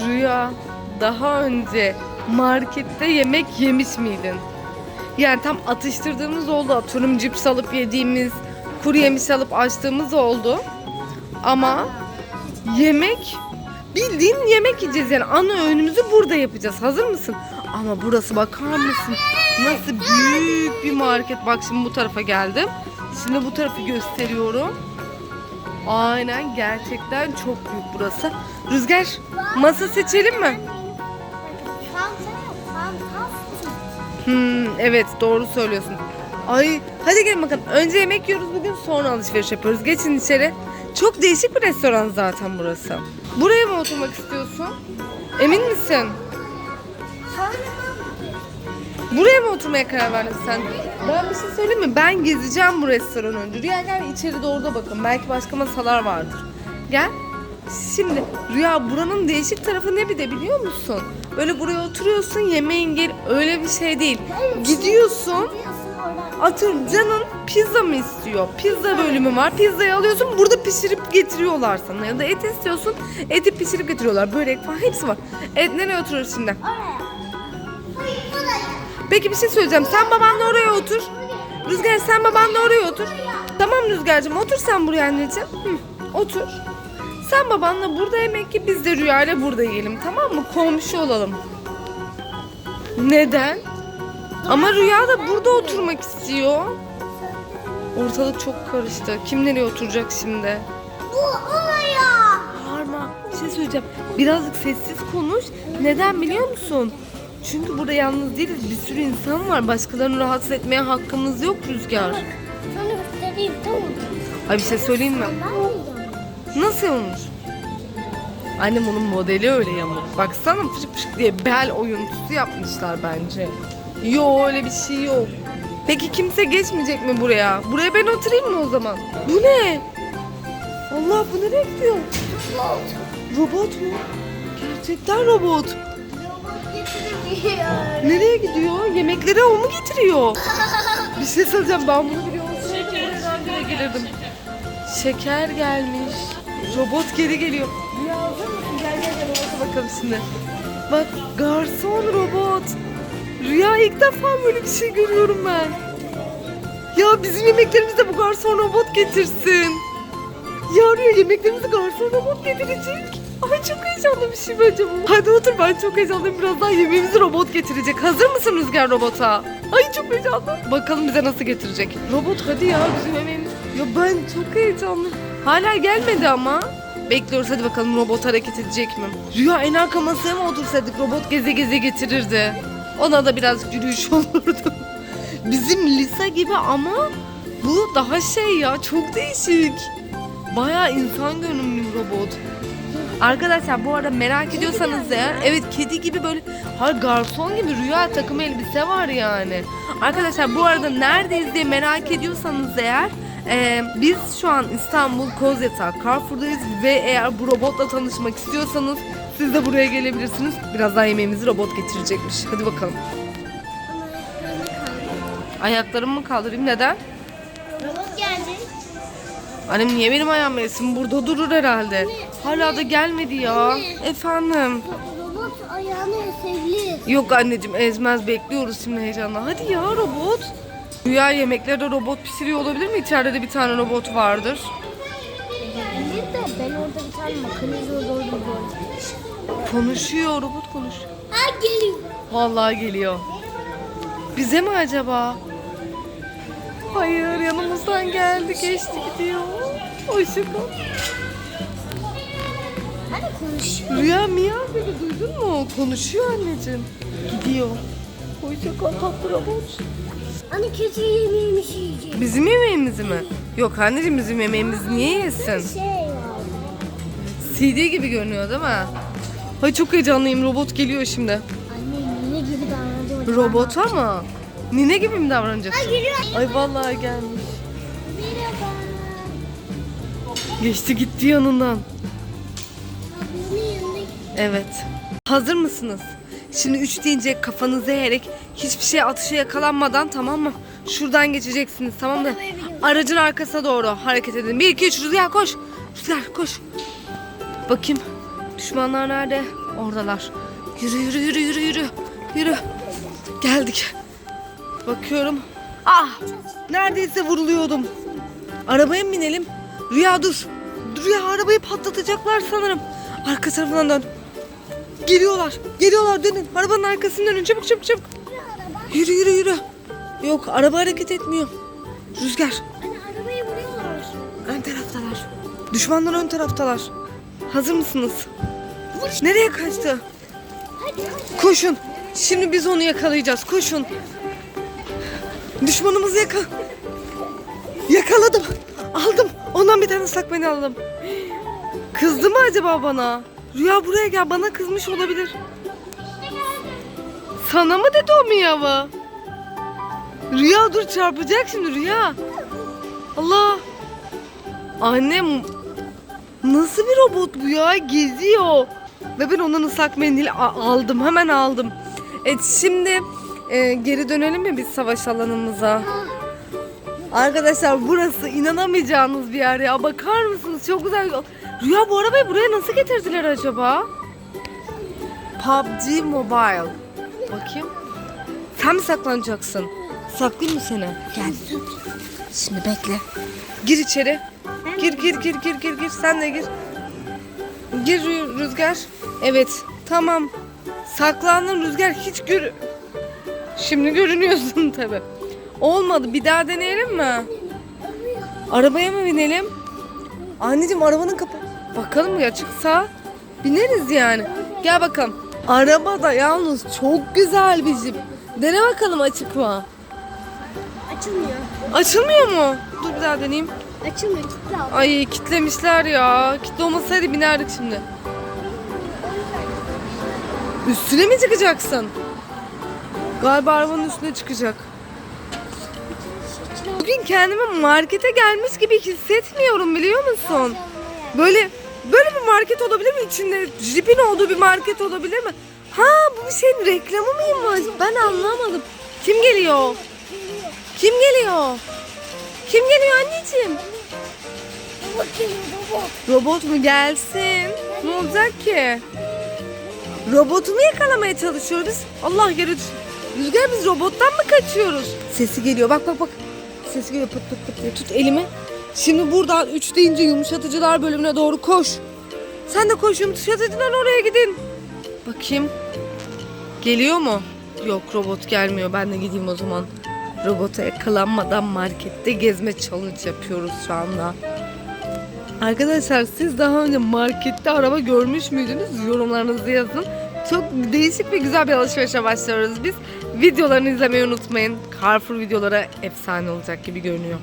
Rüya daha önce markette yemek yemiş miydin? Yani tam atıştırdığımız oldu. Atıyorum cips alıp yediğimiz, kuru yemiş alıp açtığımız oldu. Ama yemek bildiğin yemek yiyeceğiz yani ana öğünümüzü burada yapacağız. Hazır mısın? Ama burası bakar mısın? Nasıl büyük bir market. Bak şimdi bu tarafa geldim. Şimdi bu tarafı gösteriyorum. Aynen gerçekten çok büyük burası. Rüzgar masa seçelim mi? Hmm, evet doğru söylüyorsun. Ay hadi gelin bakalım. Önce yemek yiyoruz bugün sonra alışveriş yapıyoruz. Geçin içeri. Çok değişik bir restoran zaten burası. Buraya mı oturmak istiyorsun? Emin misin? Buraya mı oturmaya karar verdin sen? Ben bir şey söyleyeyim mi? Ben gezeceğim bu restoran önce. Rüya gel içeri doğru da bakın. Belki başka masalar vardır. Gel. Şimdi Rüya buranın değişik tarafı ne bir de biliyor musun? Böyle buraya oturuyorsun yemeğin gel öyle bir şey değil. Gidiyorsun atıyorum canın pizza mı istiyor? Pizza bölümü var. Pizzayı alıyorsun burada pişirip getiriyorlar sana. Ya da et istiyorsun eti pişirip getiriyorlar. Börek falan hepsi var. Evet nereye oturuyoruz şimdi? Peki bir şey söyleyeceğim. Sen babanla oraya otur. Rüzgar sen babanla oraya otur. Tamam Rüzgar'cığım otur sen buraya anneciğim. Hı, otur. Sen babanla burada yemek ye biz de Rüya ile burada yiyelim tamam mı? Komşu olalım. Neden? Ama Rüya da burada oturmak istiyor. Ortalık çok karıştı. Kim nereye oturacak şimdi? Bağırma. Bir şey söyleyeceğim. Birazcık sessiz konuş. Neden biliyor musun? Çünkü burada yalnız değiliz. Bir sürü insan var. Başkalarını rahatsız etmeye hakkımız yok Rüzgar. Sana göstereyim tamam mı? Ay bir şey söyleyeyim mi? Ben. Nasıl olmuş? Annem onun modeli öyle yamuk. Baksana fışık fışık diye bel oyuntusu yapmışlar bence. Yo öyle bir şey yok. Peki kimse geçmeyecek mi buraya? Buraya ben oturayım mı o zaman? Bu ne? Allah bu nereye gidiyor? Robot mu? Gerçekten robot. Nereye gidiyor? Yemekleri o mu getiriyor? Bir şey söyleyeceğim ben bunu biliyor musun? Şeker gelirdim. Şeker gelmiş. Robot geri geliyor. Ya hazır mısın? Gel gel gel robota bakalım şimdi. Bak garson robot. Rüya ilk defa böyle bir şey görüyorum ben. Ya bizim yemeklerimize bu garson robot getirsin. Ya Rüya yemeklerimizi garson robot getirecek. Ay çok heyecanlı bir şey bence bu. Hadi otur ben çok heyecanlıyım. Birazdan yemeğimizi robot getirecek. Hazır mısın Rüzgar robota? Ay çok heyecanlı. Bakalım bize nasıl getirecek. Robot hadi ya bizim yemeğimiz. Ya ben çok heyecanlıyım. Hala gelmedi ama. Bekliyoruz hadi bakalım robot hareket edecek mi? Rüya en arka masaya mı otursaydık robot geze geze getirirdi. Ona da biraz yürüyüş olurdu. Bizim Lisa gibi ama bu daha şey ya çok değişik. Bayağı insan görünümlü robot. Arkadaşlar bu arada merak ediyorsanız eğer evet kedi gibi böyle hayır garson gibi rüya takım elbise var yani. Arkadaşlar bu arada neredeyiz diye merak ediyorsanız eğer e, biz şu an İstanbul Kozyatağı Carrefour'dayız ve eğer bu robotla tanışmak istiyorsanız siz de buraya gelebilirsiniz. Birazdan yemeğimizi robot getirecekmiş. Hadi bakalım. Ayaklarımı mı kaldırayım neden? Robot geldi. Annem niye benim ayağım yesin? Burada durur herhalde. Hala da gelmedi ya. Efendim. Robot ayağını sevli. Yok anneciğim ezmez bekliyoruz şimdi heyecanla. Hadi ya robot. Rüya yemeklerde robot pişiriyor olabilir mi? İçeride de bir tane robot vardır. Bilir de ben orada bir tane makinesi doğru. Konuşuyor robot konuşuyor. Ha geliyor. Vallahi geliyor. Bize mi acaba? Hayır yanımızdan geldi geçti gidiyor. Hoşçakal. Hani konuşuyor. Rüya miyav dedi duydun mu? Konuşuyor anneciğim. Gidiyor. Hoşçakal tatlı robot. Hani kötü yemeğimiz yiyecek. Bizim yemeğimizi mi? Yok anneciğim bizim yemeğimizi niye yesin? Şey var. CD gibi görünüyor değil mi? Ay çok heyecanlıyım robot geliyor şimdi. Anne ne gibi davranacak acaba? Robot ama nine gibi mi davranacaksın? Geliyor. Ay vallahi gelmiş. Merhaba. Geçti gitti yanından. Yanına. Evet. Hazır mısınız? Şimdi üç deyince kafanızı eğerek hiçbir şey atışa yakalanmadan tamam mı? Şuradan geçeceksiniz tamam mı? Aracın arkasına doğru hareket edin. Bir iki üç Rüzgar koş. Rüzgar koş. Bakayım. Düşmanlar nerede? Oradalar. Yürü yürü yürü yürü yürü. Yürü. Geldik. Bakıyorum. Ah! Neredeyse vuruluyordum. Arabaya mı binelim? Rüya dur. Rüya arabayı patlatacaklar sanırım. Arka tarafından dön. Geliyorlar. Geliyorlar dönün. Arabanın arkasından dönün. Çabuk çabuk çabuk. Yürü yürü yürü. Yok araba hareket etmiyor. Rüzgar. Anne arabayı vuruyorlar. Ön taraftalar. Düşmanlar ön taraftalar. Hazır mısınız? Nereye kaçtı? Hadi hadi. Koşun. Şimdi biz onu yakalayacağız. Koşun. Düşmanımızı yaka... Yakaladım. Aldım. Ondan bir tane mendil aldım. Kızdı mı acaba bana? Rüya buraya gel. Bana kızmış olabilir. Sana mı dedi o miyavı? Rüya dur çarpacak şimdi Rüya. Allah. Annem nasıl bir robot bu ya? Geziyor. Ve ben ondan ıslak mendil aldım. Hemen aldım. Evet şimdi e, geri dönelim mi biz savaş alanımıza? Arkadaşlar burası inanamayacağınız bir yer ya. Bakar mısınız? Çok güzel. Rüya bu arabayı buraya nasıl getirdiler acaba? PUBG Mobile. Bakayım. Sen mi saklanacaksın? Saklayayım mı seni? Gel. Şimdi bekle. Gir içeri. Gir gir gir gir gir gir. Sen de gir. Gir Rü- Rüzgar. Evet. Tamam. Saklandın Rüzgar hiç gör... Şimdi görünüyorsun tabi. Olmadı. Bir daha deneyelim mi? Arabaya mı binelim? Anneciğim arabanın kapı... Bakalım ya çıksa bineriz yani. Gel bakalım. Arabada yalnız çok güzel bir jip. Dene bakalım açık mı? Açılmıyor. Açılmıyor mu? Dur bir daha deneyeyim. Açılmıyor. Kitle al. Ay kitlemişler ya. Kitle olmasaydı binerdik şimdi. Üstüne mi çıkacaksın? Galiba arabanın üstüne çıkacak. Bugün kendimi markete gelmiş gibi hissetmiyorum biliyor musun? Böyle böyle bir market olabilir mi? İçinde jipin olduğu bir market olabilir mi? Ha bu bir şeyin reklamı mıymış? Ben anlamadım. Kim geliyor? Kim geliyor? Kim geliyor anneciğim? Robot geliyor robot. Robot mu gelsin? Ne olacak ki? Robotu mu yakalamaya çalışıyoruz? Allah yarı Rüzgar biz robottan mı kaçıyoruz? Sesi geliyor bak bak bak. Sesi geliyor pıt pıt pıt. Tut elimi. Şimdi buradan 3 deyince yumuşatıcılar bölümüne doğru koş. Sen de koş yumuşatıcılar oraya gidin. Bakayım. Geliyor mu? Yok robot gelmiyor. Ben de gideyim o zaman. Robota yakalanmadan markette gezme challenge yapıyoruz şu anda. Arkadaşlar siz daha önce markette araba görmüş müydünüz? Yorumlarınızı yazın. Çok değişik ve güzel bir alışverişe başlıyoruz biz. Videolarını izlemeyi unutmayın. Carrefour videoları efsane olacak gibi görünüyor.